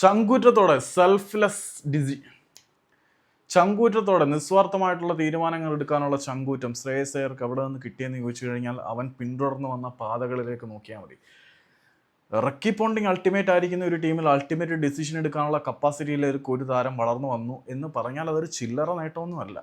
ചങ്കൂറ്റത്തോടെ selfless DC ചങ്കൂറ്റത്തോടെ നിസ്വാർത്ഥമായിട്ടുള്ള തീരുമാനങ്ങൾ എടുക്കാനുള്ള ചങ്കൂറ്റം ശ്രേയസ് അയ്യർക്ക് എവിടെ നിന്ന് കിട്ടിയെന്ന് ചോദിച്ചു കഴിഞ്ഞാൽ അവൻ പിന്തുടർന്ന് വന്ന പാതകളിലേക്ക് നോക്കിയാൽ മതി. റക്കി പോണ്ടിങ് അൾട്ടിമേറ്റ് ആയിരിക്കുന്ന ഒരു ടീമിൽ അൾട്ടിമേറ്റ് ഡിസിഷൻ എടുക്കാനുള്ള കപ്പാസിറ്റിയിലേക്ക് ഒരു താരം വളർന്നു വന്നു എന്ന് പറഞ്ഞാൽ അതൊരു ചില്ലറ നേട്ടമൊന്നുമല്ല.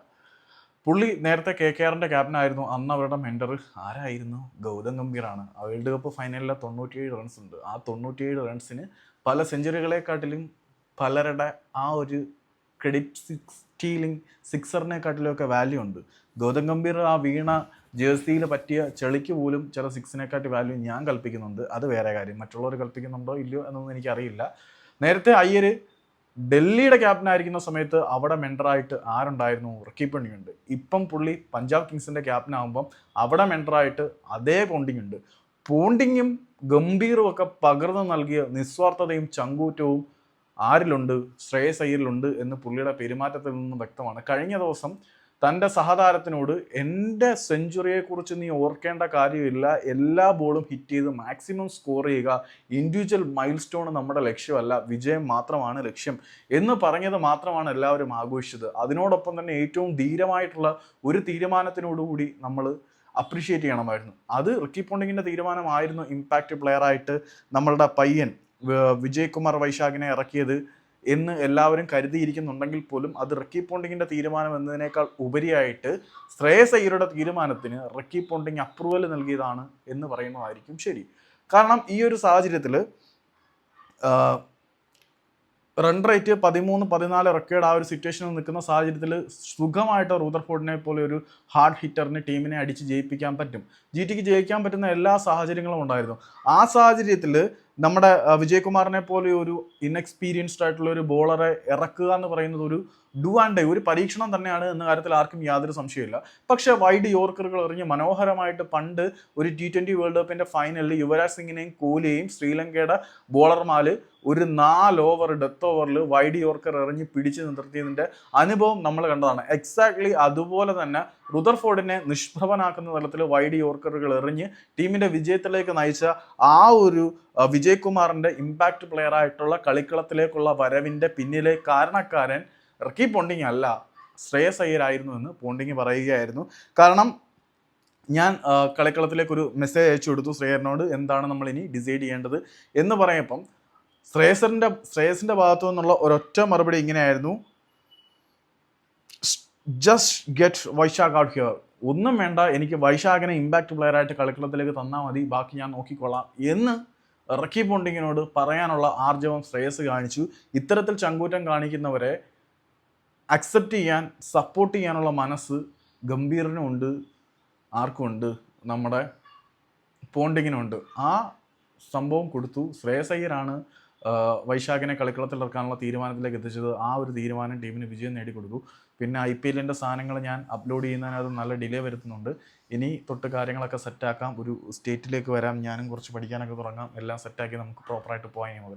പുള്ളി നേരത്തെ കെ കെ ക്യാപ്റ്റൻ ആയിരുന്നു. അന്ന് അവരുടെ മെൻഡർ ആരായിരുന്നു? ഗൗതം ഗംഭീറാണ്. വേൾഡ് കപ്പ് ഫൈനലിലെ തൊണ്ണൂറ്റിയേഴ് റൺസ് ഉണ്ട്. ആ തൊണ്ണൂറ്റിയേഴ് റൺസിന് പല സെഞ്ചുറികളെക്കാട്ടിലും പലരുടെ ആ ഒരു ക്രെഡിറ്റ് സിക്സ് സ്റ്റീലിംഗ് സിക്സറിനെക്കാട്ടിലും ഒക്കെ വാല്യൂ ഉണ്ട്. ഗൗതം ഗംഭീർ ആ വീണ ജേഴ്സിയിൽ പറ്റിയ ചെളിക്ക് പോലും ചില സിക്സിനെക്കാട്ടി വാല്യൂ ഞാൻ കൽപ്പിക്കുന്നുണ്ട്. അത് വേറെ കാര്യം. മറ്റുള്ളവർ കൽപ്പിക്കുന്നുണ്ടോ? ഇല്ലയോ എന്നൊന്നും എനിക്കറിയില്ല. നേരത്തെ അയ്യർ ഡൽഹിയുടെ ക്യാപ്റ്റൻ ആയിരിക്കുന്ന സമയത്ത് അവിടെ മെന്ററായിട്ട് ആരുണ്ടായിരുന്നു? റക്കി പണിയുണ്ട് ഇപ്പം പുള്ളി പഞ്ചാബ് കിങ്സിന്റെ ക്യാപ്റ്റൻ ആകുമ്പം അവിടെ മെന്ററായിട്ട് അതേ പോണ്ടിങ് ഉണ്ട്. പോണ്ടിങ്ങും ഗംഭീറും ഒക്കെ പകർന്നു നൽകിയ നിസ്വാർത്ഥതയും ചങ്കൂറ്റവും ആരിലുണ്ട്? ശ്രേയസ് അയ്യരിലുണ്ട് എന്ന് പുള്ളിയുടെ പെരുമാറ്റത്തിൽ നിന്നും വ്യക്തമാണ്. കഴിഞ്ഞ ദിവസം തന്റെ സഹതാരത്തിനോട് എന്റെ സെഞ്ചുറിയെക്കുറിച്ച് നീ ഓർക്കേണ്ട കാര്യമില്ല. എല്ലാ ബോളും ഹിറ്റ് ചെയ്ത് മാക്സിമം സ്കോർ ചെയ്യുക. ഇൻഡിവിജ്വൽ മൈൽ സ്റ്റോൺ നമ്മുടെ ലക്ഷ്യമല്ല. വിജയം മാത്രമാണ് ലക്ഷ്യം. എന്ന് പറഞ്ഞത് മാത്രമാണ് എല്ലാവരും ആഘോഷിച്ചത്. അതിനോടൊപ്പം തന്നെ ഏറ്റവും ധീരമായിട്ടുള്ള ഒരു തീരുമാനത്തിനോടുകൂടി നമ്മൾ അപ്രീഷിയേറ്റ് ചെയ്യണമായിരുന്നു. അത് റിക്കി പോണ്ടിങ്ങിന്റെ തീരുമാനമായിരുന്നു ഇമ്പാക്റ്റ് പ്ലെയറായിട്ട് നമ്മളുടെ പയ്യൻ വിജയ്കുമാർ വൈശാഖിനെ ഇറക്കിയത്. എന്ന് എല്ലാവരും കരുതിയിരിക്കുന്നുണ്ടെങ്കിൽ പോലും അത് റക്കി പോണ്ടിങ്ങിന്റെ തീരുമാനം എന്നതിനേക്കാൾ ഉപരിയായിട്ട് ശ്രേയസ് അയ്യരുടെ തീരുമാനത്തിന് റക്കി പോണ്ടിങ് അപ്രൂവൽ നൽകിയതാണ് എന്ന് പറയുന്നതായിരിക്കും ശരി. കാരണം ഈ ഒരു സാഹചര്യത്തിൽ റൺ റേറ്റ് പതിമൂന്ന് പതിനാല് റെക്കേർഡ് ആ ഒരു സിറ്റുവേഷനിൽ നിൽക്കുന്ന സാഹചര്യത്തിൽ സുഖമായിട്ട് റൂദർഫോർഡിനെ പോലെ ഒരു ഹാർഡ് ഹിറ്ററിന് ടീമിനെ അടിച്ച് ജയിപ്പിക്കാൻ പറ്റും. ജി ടിക്ക് ജയിക്കാൻ പറ്റുന്ന എല്ലാ സാഹചര്യങ്ങളും ഉണ്ടായിരുന്നു. ആ സാഹചര്യത്തിൽ നമ്മുടെ വിജയകുമാറിനെ പോലെ ഒരു ഇൻഎക്സ്പീരിയൻസ്ഡ് ആയിട്ടുള്ള ഒരു ബോളറെ ഇറക്കുക എന്ന് പറയുന്നത് ഒരു ഡു ആൻഡ് ഡേ ഒരു പരീക്ഷണം തന്നെയാണ് എന്ന കാര്യത്തിൽ ആർക്കും യാതൊരു സംശയമില്ല പക്ഷേ വൈഡ് യോർക്കറുകൾ എറിഞ്ഞ് മനോഹരമായിട്ട് പണ്ട് ഒരു ടി ട്വന്റി വേൾഡ് കപ്പിന്റെ ഫൈനലിൽ യുവരാജ് സിംഗിനെയും കോഹ്ലിയെയും ശ്രീലങ്കയുടെ ബോളർമാർ ഒരു നാല് ഓവർ ഡെത്ത് ഓവറിൽ വൈഡ് യോർക്കർ എറിഞ്ഞ് പിടിച്ചു നിർത്തിയതിന്റെ അനുഭവം നമ്മൾ കണ്ടതാണ്. എക്സാക്ട്ലി അതുപോലെ തന്നെ റുദർഫോർഡിനെ നിഷ്പ്രഭനാക്കുന്ന തലത്തിൽ വൈഡ് യോർക്കറുകൾ എറിഞ്ഞ് ടീമിന്റെ വിജയത്തിലേക്ക് നയിച്ച ആ ഒരു ആ, വിജയ് കുമാറിന്റെ പ്ലെയർ ആയിട്ടുള്ള കളിക്കളത്തിലേക്കുള്ള വരവിന്റെ പിന്നിലെ കാരണക്കാരൻ റക്കി പോണ്ടിങ് അല്ല ശ്രേയസ് അയ്യരായിരുന്നു എന്ന് പോണ്ടിങ് പറയുകയായിരുന്നു. കാരണം ഞാൻ കളിക്കളത്തിലേക്ക് ഒരു മെസ്സേജ് അയച്ചു കൊടുത്തു ശ്രേയറിനോട് എന്താണ് നമ്മൾ ഇനി ഡിസൈഡ് ചെയ്യേണ്ടത്? എന്ന് പറയപ്പം ശ്രേയസറിന്റെ ശ്രേയസിന്റെ ഭാഗത്തു നിന്നുള്ള ഒരൊറ്റ മറുപടി ഇങ്ങനെയായിരുന്നു. Just get Vyshak out here ഒന്നും വേണ്ട എനിക്ക് വൈശാഖിനെ പ്ലെയർ ആയിട്ട് കളിക്കളത്തിലേക്ക് തന്നാൽ മതി ബാക്കി ഞാൻ നോക്കിക്കൊള്ളാം എന്ന് റക്കി പോണ്ടിങ്ങിനോട് പറയാനുള്ള ആർജവം ശ്രേയസ് കാണിച്ചു. ഇത്തരത്തിൽ ചങ്കൂറ്റം കാണിക്കുന്നവരെ അക്സെപ്റ്റ് ചെയ്യാൻ സപ്പോർട്ട് ചെയ്യാനുള്ള മനസ്സ് ഗംഭീറിനുണ്ട് ആർക്കുമുണ്ട്? നമ്മുടെ പോണ്ടിങ്ങിനുണ്ട്. ആ സംഭവം കൊടുത്തു. ശ്രേയസ് അയ്യരാണ് വൈശാഖിനെ കളിക്കളത്തിൽ ഇറക്കാനുള്ള തീരുമാനത്തിലേക്ക് എത്തിച്ചത് ആ ഒരു തീരുമാനം ടീമിന് വിജയം നേടിക്കൊടുത്തു. പിന്നെ ഐ പി എല്ലിന്റെ സാധനങ്ങൾ ഞാൻ അപ്ലോഡ് ചെയ്യുന്നതിനകത്ത് നല്ല ഡിലേ വരുത്തുന്നുണ്ട്. ഇനി തൊട്ട് കാര്യങ്ങളൊക്കെ സെറ്റാക്കാം ഒരു സ്റ്റേറ്റിലേക്ക് വരാം. ഞാനും കുറച്ച് പഠിക്കാനൊക്കെ തുടങ്ങാം. എല്ലാം സെറ്റാക്കി നമുക്ക് പ്രോപ്പറായിട്ട് പോയാൽ മതി